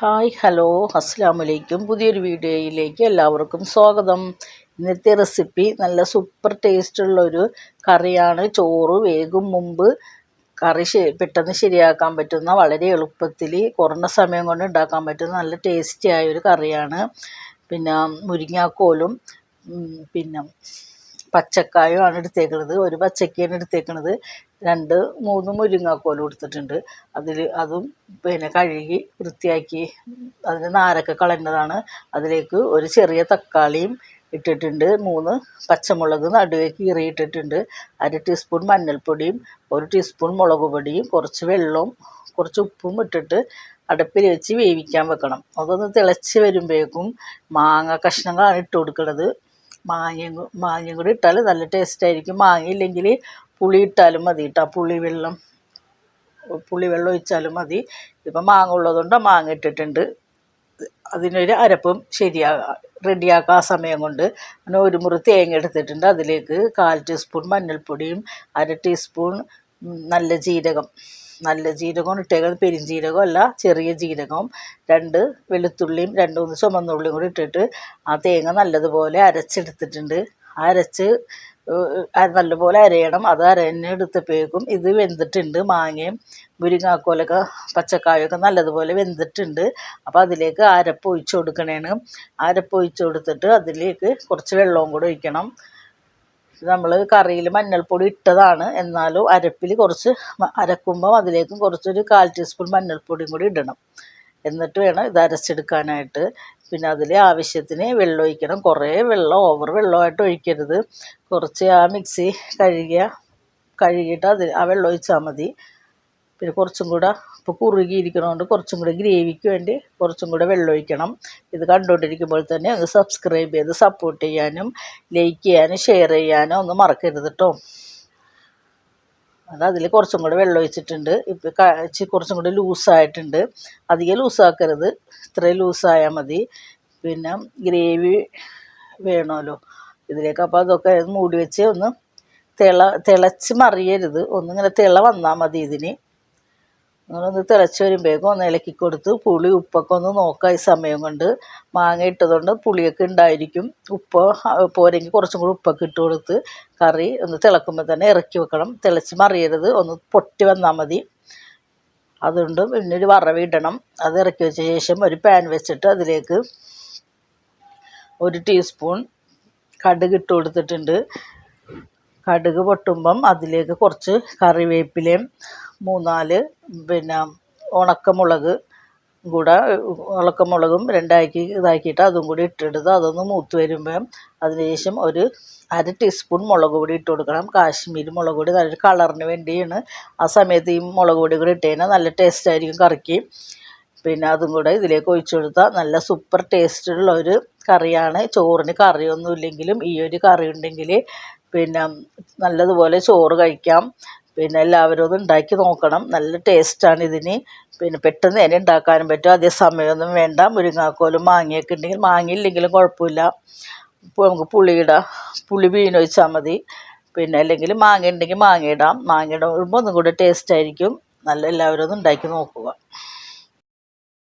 Hi hello അസ്സാമലൈക്കും പുതിയൊരു വീഡിയോയിലേക്ക് എല്ലാവർക്കും സ്വാഗതം. ഇന്നത്തെ റെസിപ്പി നല്ല സൂപ്പർ ടേസ്റ്റുള്ള ഒരു കറിയാണ്. ചോറ് വേകും മുമ്പ് കറി പെട്ടെന്ന് ശരിയാക്കാൻ പറ്റുന്ന വളരെ എളുപ്പത്തിൽ കുറഞ്ഞ സമയം കൊണ്ട് ഉണ്ടാക്കാൻ പറ്റുന്ന നല്ല ടേസ്റ്റി ആയ ഒരു കറിയാണ്. പിന്നെ മുരിങ്ങാക്കോലും ഉം, പിന്നെ പച്ചക്കായുമാണ് എടുത്തേക്കണത്. ഒരു പച്ചക്കയാണ് എടുത്തേക്കണത്. രണ്ട് മൂന്ന് മുരിങ്ങാക്കോലും എടുത്തിട്ടുണ്ട് അതിൽ അതും പിന്നെ കഴുകി വൃത്തിയാക്കി അതിന് നാരൊക്കെ കളഞ്ഞതാണ് അതിലേക്ക് ഒരു ചെറിയ തക്കാളിയും ഇട്ടിട്ടുണ്ട്. മൂന്ന് പച്ചമുളക് നടുവേ കീറിയിട്ടിട്ടുണ്ട്. അര ടീസ്പൂൺ മഞ്ഞൾപ്പൊടിയും ഒരു ടീസ്പൂൺ മുളക് പൊടിയും കുറച്ച് വെള്ളവും കുറച്ച് ഉപ്പും ഇട്ടിട്ട് അടുപ്പിൽ വെച്ച് വേവിക്കാൻ വെക്കണം. അതൊന്ന് തിളച്ച് വരുമ്പോഴേക്കും മാങ്ങ കഷ്ണങ്ങളാണ് ഇട്ട് കൊടുക്കുന്നത് മാങ്ങയും മാങ്ങയും കൂടി ഇട്ടാൽ നല്ല ടേസ്റ്റ് ആയിരിക്കും. മാങ്ങ ഇല്ലെങ്കിൽ പുളി ഇട്ടാലും മതി കേട്ടോ പുളി വെള്ളം പുളി വെള്ളം ഒഴിച്ചാലും മതി. ഇപ്പം മാങ്ങ ഉള്ളതുകൊണ്ട് മാങ്ങ ഇട്ടിട്ടുണ്ട്. അതിനൊരു അരപ്പും ശരിയാ റെഡിയാക്കുക ആ സമയം കൊണ്ട്. അങ്ങനെ ഒരു മുറി തേങ്ങ എടുത്തിട്ടുണ്ട്. അതിലേക്ക് കാൽ ടീസ്പൂൺ മഞ്ഞൾപ്പൊടിയും അര ടീസ്പൂൺ നല്ല ജീരകം. നല്ല ജീരകം ഇട്ടേക്കുന്നത് പെരുംജീരകം അല്ല ചെറിയ ജീരകം രണ്ട് വെളുത്തുള്ളിയും രണ്ട് മൂന്ന് ചുമന്നുള്ളിയും കൂടി ഇട്ടിട്ട് ആ തേങ്ങ നല്ലതുപോലെ അരച്ചെടുത്തിട്ടുണ്ട്. അരച്ച് നല്ലപോലെ അരയണം. അത് അരഞ്ഞ് എടുത്തപ്പോഴേക്കും ഇത് വെന്തിട്ടുണ്ട്. മാങ്ങയും മുരിങ്ങാക്കോലൊക്കെ പച്ചക്കായൊക്കെ നല്ലതുപോലെ വെന്തിട്ടുണ്ട്. അപ്പോൾ അതിലേക്ക് അരപ്പ് ഒഴിച്ച് കൊടുക്കണേണ്. അരപ്പ് ഒഴിച്ച് കൊടുത്തിട്ട് അതിലേക്ക് കുറച്ച് വെള്ളവും കൂടെ ഒഴിക്കണം. നമ്മൾ കറിയിൽ മഞ്ഞൾപ്പൊടി ഇട്ടതാണ്. എന്നാലും അരപ്പിൽ കുറച്ച് അരക്കുമ്പം അതിലേക്കും കുറച്ചൊരു കാൽ ടീസ്പൂൺ മഞ്ഞൾപ്പൊടിയും കൂടി ഇടണം. എന്നിട്ട് വേണം ഇത് അരച്ചെടുക്കാനായിട്ട്. പിന്നെ അതിൽ ആവശ്യത്തിന് വെള്ളം ഒഴിക്കണം. കുറേ വെള്ളം ഓവർ വെള്ളമായിട്ട് ഒഴിക്കരുത്. കുറച്ച് ആ മിക്സി കഴുകിയ കഴുകിയിട്ട് അതിൽ ആ വെള്ളം ഒഴിച്ചാൽ മതി. പിന്നെ കുറച്ചും കൂടെ ഇപ്പോൾ കുറുകിയിരിക്കണതുകൊണ്ട് കുറച്ചും കൂടെ ഗ്രേവിക്ക് വേണ്ടി കുറച്ചും കൂടെ വെള്ളം ഒഴിക്കണം. ഇത് കണ്ടുകൊണ്ടിരിക്കുമ്പോൾ തന്നെ ഒന്ന് സബ്സ്ക്രൈബ് ചെയ്ത് സപ്പോർട്ട് ചെയ്യാനും ലൈക്ക് ചെയ്യാനും ഷെയർ ചെയ്യാനും ഒന്നും മറക്കരുത് കേട്ടോ അത് അതിൽ കുറച്ചും കൂടെ വെള്ളം ഒഴിച്ചിട്ടുണ്ട്. ഇപ്പോൾ ക ഇച്ചിരി കുറച്ചും കൂടെ ലൂസായിട്ടുണ്ട് അധികം ലൂസാക്കരുത് ഇത്രയും ലൂസായാൽ മതി. പിന്നെ ഗ്രേവി വേണമല്ലോ ഇതിലേക്ക് അപ്പോൾ അതൊക്കെ മൂടി വെച്ച് ഒന്ന് തിള തിളച്ച് മറിയരുത്. ഒന്നിങ്ങനെ തിള വന്നാൽ മതി ഇതിന്. അങ്ങനെ ഒന്ന് തിളച്ച് വരുമ്പോഴേക്കും ഒന്ന് ഇളക്കി കൊടുത്ത് പുളി ഉപ്പൊക്കെ ഒന്ന് നോക്കാം ഈ സമയം കൊണ്ട്. മാങ്ങ ഇട്ടതുകൊണ്ട് പുളിയൊക്കെ ഉണ്ടായിരിക്കും. ഉപ്പ് പോരെങ്കിൽ കുറച്ചും കൂടി ഉപ്പൊക്കെ ഇട്ട് കൊടുത്ത് കറി ഒന്ന് തിളക്കുമ്പോൾ തന്നെ ഇറക്കി വെക്കണം. തിളച്ച് മറിയരുത്. ഒന്ന് പൊട്ടി വന്നാൽ മതി. അതുകൊണ്ട് പിന്നെ ഒരു വറവ് ഇടണം. അത് ഇറക്കി വെച്ച ശേഷം ഒരു പാൻ വെച്ചിട്ട് അതിലേക്ക് ഒരു ടീസ്പൂൺ കടുക് ഇട്ട് കൊടുത്തിട്ടുണ്ട്. കടുക് പൊട്ടുമ്പം അതിലേക്ക് കുറച്ച് കറിവേപ്പിലയും മൂന്നാൽ പിന്നെ ഉണക്കമുളക് കൂടെ ഉണക്കമുളകും രണ്ടാക്കി ഇതാക്കിയിട്ട് അതും കൂടി ഇട്ടെടുത്ത് അതൊന്ന് മൂത്ത് വരുമ്പം അതിനുശേഷം ഒരു അര ടീസ്പൂൺ മുളക് പൊടി ഇട്ട് കൊടുക്കണം. കാശ്മീരി മുളക് പൊടി നല്ലൊരു കളറിന് വേണ്ടിയാണ്. ആ സമയത്ത് ഈ മുളക് പൊടി കൂടി ഇട്ട് കഴിഞ്ഞാൽ നല്ല ടേസ്റ്റ് ആയിരിക്കും കറിക്ക്. പിന്നെ അതും കൂടെ ഇതിലേക്ക് ഒഴിച്ചു കൊടുത്താൽ നല്ല സൂപ്പർ ടേസ്റ്റുള്ള ഒരു കറിയാണ്. ചോറിന് കറിയൊന്നും ഇല്ലെങ്കിലും ഈ ഒരു കറി ഉണ്ടെങ്കിൽ പിന്നെ നല്ലതുപോലെ ചോറ് കഴിക്കാം. പിന്നെ എല്ലാവരും ഒന്ന് ഉണ്ടാക്കി നോക്കണം. നല്ല ടേസ്റ്റാണ് ഇതിന്. പിന്നെ പെട്ടെന്ന് തന്നെ ഉണ്ടാക്കാനും പറ്റും. അതേ സമയമൊന്നും വേണ്ട. മുരിങ്ങാക്കോലും മാങ്ങയൊക്കെ ഉണ്ടെങ്കിൽ മാങ്ങ ഇല്ലെങ്കിലും കുഴപ്പമില്ല. ഇപ്പോൾ നമുക്ക് പുളിയിടാം പുളി വീണൊഴിച്ചാൽ മതി. പിന്നെ അല്ലെങ്കിൽ മാങ്ങ ഉണ്ടെങ്കിൽ മാങ്ങ ഇടാം. മാങ്ങ ഇടുമ്പോൾ ഒന്നും കൂടെ ടേസ്റ്റ് ആയിരിക്കും. നല്ല എല്ലാവരും ഒന്ന് ഉണ്ടാക്കി നോക്കുക.